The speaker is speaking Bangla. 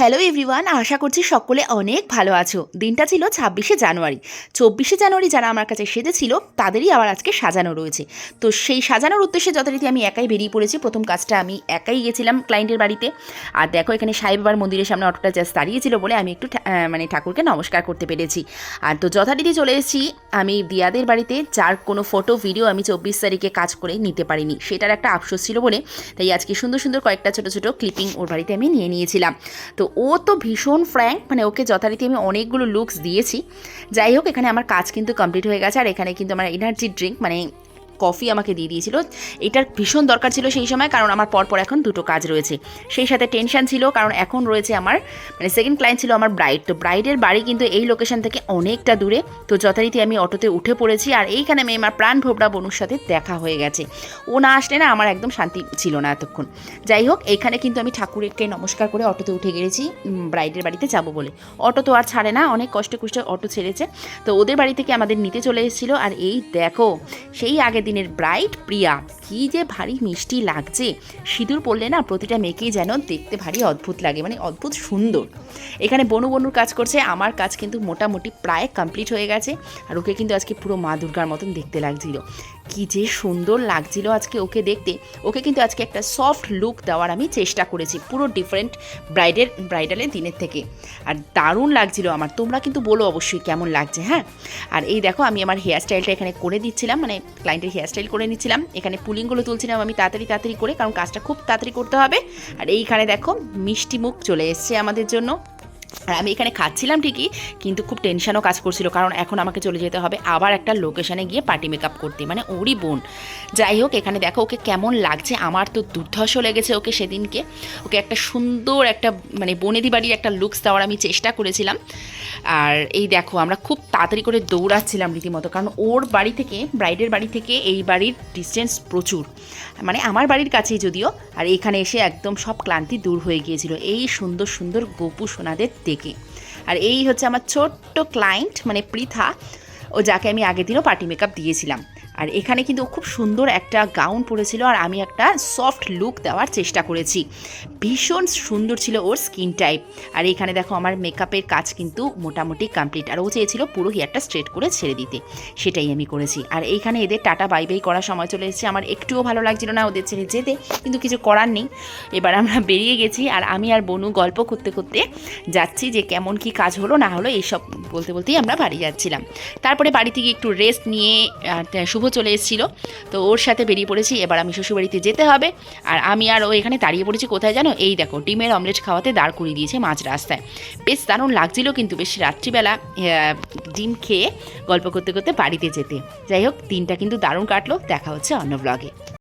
হ্যালো এভরিওয়ান আশা করছি সকলে অনেক ভালো আছো। দিনটা ছিল ছাব্বিশে জানুয়ারি। চব্বিশে জানুয়ারি যারা আমার কাছে সেজেছিল, তাদেরই আবার আজকে সাজানো রয়েছে। তো সেই সাজানোর উদ্দেশ্যে যথারীতি আমি একাই বেরিয়ে পড়েছি। প্রথম কাজটা আমি একাই গেছিলাম ক্লায়েন্টের বাড়িতে। আর দেখো এখানে সাই বাবার মন্দিরের সামনে অটোটা জাস্ট দাঁড়িয়েছিল বলে আমি একটু মানে ঠাকুরকে নমস্কার করতে পেরেছি। আর তো যথারীতি চলে এসেছি আমি দিয়াদের বাড়িতে, যার কোনো ফটো ভিডিও আমি চব্বিশ তারিখে কাজ করে নিতে পারিনি। সেটার একটা আফসোস ছিল বলে, তাই আজকে সুন্দর সুন্দর কয়েকটা ছোটো ছোটো ক্লিপিং ওর বাড়িতে আমি নিয়ে নিয়েছিলাম। তো ও তো ভীষণ ফ্র্যাঙ্ক মানে ওকে যথারীতি আমি অনেকগুলো লুকস দিয়েছি। যাই হোক, এখানে আমার কাজ কিন্তু কমপ্লিট হয়ে গেছে, আর এখানে কিন্তু আমার এনার্জি ড্রিঙ্ক মানে কফি আমাকে দিয়ে দিয়েছিল। এটার ভীষণ দরকার ছিল সেই সময়, কারণ আমার পরপর এখন দুটো কাজ রয়েছে। সেই সাথে টেনশন ছিল, কারণ এখন রয়েছে আমার মানে সেকেন্ড ক্লায়েন্ট ছিল আমার ব্রাইড তো ব্রাইডের বাড়ি কিন্তু এই লোকেশন থেকে অনেকটা দূরে। তো যথারীতি আমি অটোতে উঠে পড়েছি, আর এইখানে আমি আমার প্রাণ ভোবরা বনুর সাথে দেখা হয়ে গেছে। ও না আসলে না আমার একদম শান্তি ছিল না এতক্ষণ। যাই হোক, এখানে কিন্তু আমি ঠাকুরকে নমস্কার করে অটোতে উঠে গেছি ব্রাইডের বাড়িতে যাব বলে। অটো তো আর ছাড়ে না, অনেক কষ্টে কষ্টে অটো ছেড়েছে। তো ওদের বাড়ি থেকে আমাদের নিতে চলে এসেছিল, আর এই দেখো, সেই আগের দিনের ব্রাইট প্রিয়া। কি যে ভারী মিষ্টি লাগছে। সিঁদুর পড়লে না প্রতিটা মেয়েকেই যেন দেখতে ভারী অদ্ভুত লাগে মানে অদ্ভুত সুন্দর। এখানে বনু বনুর কাজ করছে, আমার কাজ কিন্তু মোটামুটি প্রায় কমপ্লিট হয়ে গেছে। আর ওকে কিন্তু আজকে পুরো মা দুর্গার মতন দেখতে লাগছিল। কি যে সুন্দর লাগছিল আজকে ওকে দেখতে। ওকে কিন্তু আজকে একটা সফট লুক দেওয়ার আমি চেষ্টা করেছি, পুরো ডিফারেন্ট ব্রাইডের ব্রাইডালের দিনের থেকে। আর দারুণ লাগছিল আমার, তোমরা কিন্তু বলো অবশ্যই কেমন লাগছে হ্যাঁ? আর এই দেখো, আমি আমার হেয়ার স্টাইলটা এখানে করে দিচ্ছিলাম মানে ক্লায়েন্টের হেয়ার স্টাইল করে নিচ্ছিলাম। এখানে পুলিংগুলো তুলছিলাম আমি তাড়াতাড়ি তাড়াতাড়ি করে, কারণ কাজটা খুব তাড়াতাড়ি করতে হবে। আর এইখানে দেখো, মিষ্টি মুখ চলে এসছে আমাদের জন্য। আর আমি এখানে খাচ্ছিলাম ঠিকই, কিন্তু খুব টেনশনও কাজ করছিল, কারণ এখন আমাকে চলে যেতে হবে আবার একটা লোকেশানে গিয়ে পার্টি মেকআপ করতে মানে ওরই বোন। যাই হোক, এখানে দেখো ওকে কেমন লাগছে, আমার তো দুর্ধর্ষ লেগেছে ওকে সেদিনকে। ওকে একটা সুন্দর একটা মানে বনেদি বাড়ির একটা লুকস দেওয়ার আমি চেষ্টা করেছিলাম। আর এই দেখো, আমরা খুব তাড়াতাড়ি করে দৌড়াচ্ছিলাম রীতিমতো, কারণ ওর বাড়ি থেকে ব্রাইডের বাড়ি থেকে এই বাড়ির ডিস্টেন্স প্রচুর। মানে আমার বাড়ির কাছেই যদিও, আর এখানে এসে একদম সব ক্লান্তি দূর হয়ে গিয়েছিল এই সুন্দর সুন্দর গোপু সোনাদের দেখে। আর এই হচ্ছে আমার ছোট্ট ক্লায়েন্ট মানে পৃথা, ও যাকে আমি আগের দিনও পার্টি মেকআপ দিয়েছিলাম। আর এখানে কিন্তু খুব সুন্দর একটা গাউন পরেছিল আর আমি একটা সফট লুক দেওয়ার চেষ্টা করেছি। ভীষণ সুন্দর ছিল ওর স্কিন টাইপ। আর এখানে দেখো আমার মেকআপের কাজ কিন্তু মোটামুটি কমপ্লিট। আর ও চেয়েছিল পুরো হেয়ারটা স্ট্রেট করে ছেড়ে দিতে। সেটাই আমি করেছি। আর এইখানে এদের টাটা বাই বাই করার সময় চলে এসেছে। আমার একটুও ভালো লাগছিল না ওদের ছেড়ে যেতে। কিন্তু কিছু করার নেই। এবার আমরা বেরিয়ে গেছি আর আমি আর বনু গল্প করতে করতে যাচ্ছি যে কেমন কি কাজ হলো, না হলো, এইসব বলতে বলতেই আমরা বাড়ি যাচ্ছিলাম। তারপরে বাড়ি থেকে একটু রেস্ট নিয়ে শুভ চলে এসেছিল। তো ওর সাথে বেরিয়ে পড়েছি, এবার আমি শ্বশুরবাড়িতে যেতে হবে। আর আমি আর ও এখানে দাঁড়িয়ে পড়েছি কোথায় জানো? এই দেখো, ডিমের অমলেট খাওয়াতে দাঁড় করিয়ে দিয়েছে মাঝ রাস্তায়। বেশ দারুণ লাগছিল কিন্তু বেশ রাত্রিবেলা ডিম খেয়ে গল্প করতে করতে বাড়িতে যেতে। যাই হোক, দিনটা কিন্তু দারুণ কাটলো। দেখা হচ্ছে অন্য ব্লগে